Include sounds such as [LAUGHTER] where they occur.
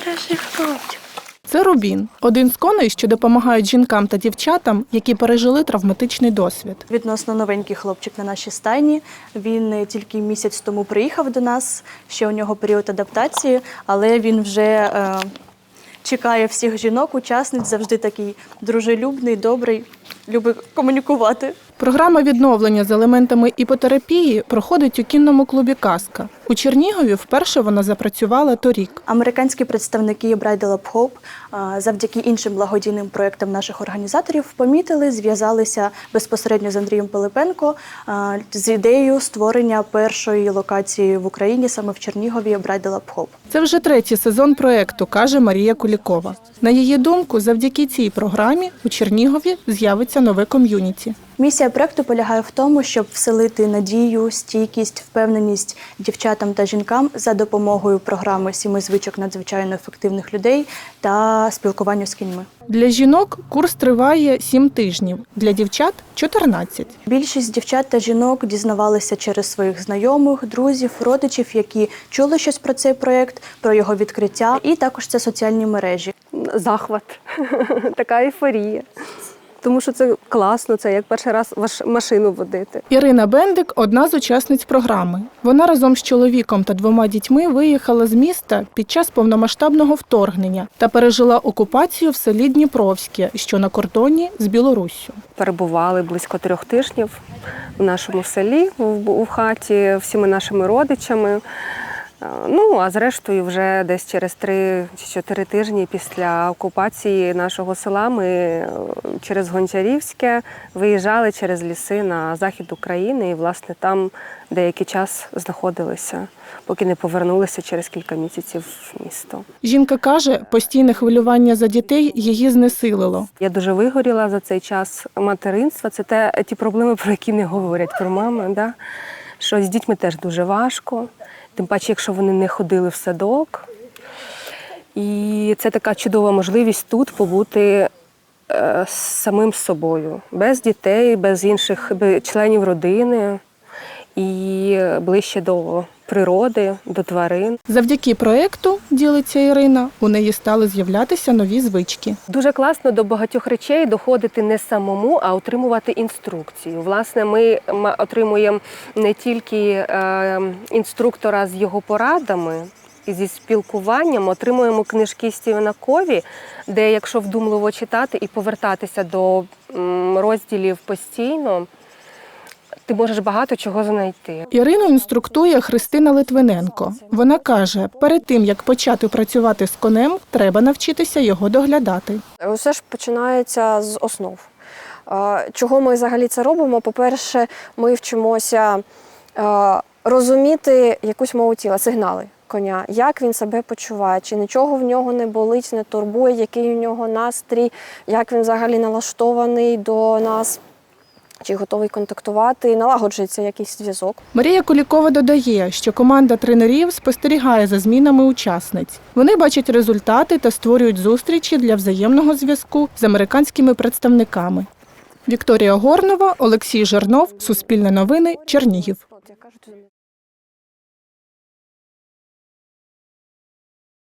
хороший хлопчик. Це Рубін, один з коней, що допомагають жінкам та дівчатам, які пережили травматичний досвід. Відносно новенький хлопчик на нашій стайні. Він е, тільки місяць тому приїхав до нас. Ще у нього період адаптації, але він вже е, чекає всіх жінок, учасниць, завжди такий дружелюбний, добрий, любить комунікувати. Програма відновлення з елементами іпотерапії проходить у кінному клубі Казка. У Чернігові вперше вона запрацювала торік. Американські представники Bridal Up Hope завдяки іншим благодійним проєктам наших організаторів помітили, зв'язалися безпосередньо з Андрієм Пилипенко з ідеєю створення першої локації в Україні саме в Чернігові Bridal Up Hope. Це вже третій сезон проекту, каже Марія Кулікова. На її думку, завдяки цій програмі у Чернігові з'явиться нове ком'юніті. Місія проекту полягає в тому, щоб вселити надію, стійкість, впевненість дівчатам та жінкам за допомогою програми Сіми звичок надзвичайно ефективних людей та спілкування з кіньми. Для жінок курс триває 7 тижнів, для дівчат 14. Більшість дівчат та жінок дізнавалися через своїх знайомих, друзів, родичів, які чули щось про цей проект, про його відкриття, і також це соціальні мережі. захват, [LAUGHS] така ейфорія. Тому що це класно, це як перший раз ваш машину водити. Ірина Бендик одна з учасниць програми. Вона разом з чоловіком та двома дітьми виїхала з міста під час повномасштабного вторгнення та пережила окупацію в селі Дніпровське, що на кордоні з Білоруссю. Перебували близько трьох тижнів в нашому селі, в, в хаті, всіми нашими родичами. Е, Ну, а зрештою, вже десь через три чи чотири тижні після окупації нашого села ми е, через Гончарівське виїжджали через ліси на захід України і, власне, там деякий час знаходилися, поки не повернулися через кілька місяців в місто. Жінка каже, постійне хвилювання за дітей її знесилило. Я дуже вигоріла за цей час материнства. Це те, ті проблеми, про які не говорять про мами. Да? Що з дітьми теж дуже важко, тим паче, якщо вони не ходили в садок. І це така чудова можливість тут побути е, самим собою, без дітей, без інших членів родини і ближче до природи, до тварин. Завдяки проекту, ділиться Ірина, у неї стали з'являтися нові звички. Дуже класно до багатьох речей доходити не самому, а отримувати інструкцію. Власне, ми отримуємо не тільки е, інструктора з його порадами. І зі спілкуванням отримуємо книжки Стівена Кові, де, якщо вдумливо читати і повертатися до розділів постійно, ти можеш багато чого знайти. Ірину інструктує Христина Литвиненко. Вона каже, перед тим як почати працювати з конем, треба навчитися його доглядати. Усе ж починається з основ. Чого ми взагалі це робимо? По-перше, ми вчимося розуміти якусь мову тіла, сигнали коня, як він себе почуває, чи нічого в нього не болить, не турбує, який у нього настрій, як він взагалі налаштований до нас, чи готовий контактувати, налагоджується якийсь зв'язок. Марія Кулікова додає, що команда тренерів спостерігає за змінами учасниць. Вони бачать результати та створюють зустрічі для взаємного зв'язку з американськими представниками. Вікторія Горнова, Олексій Жернов, Суспільне новини, Чернігів.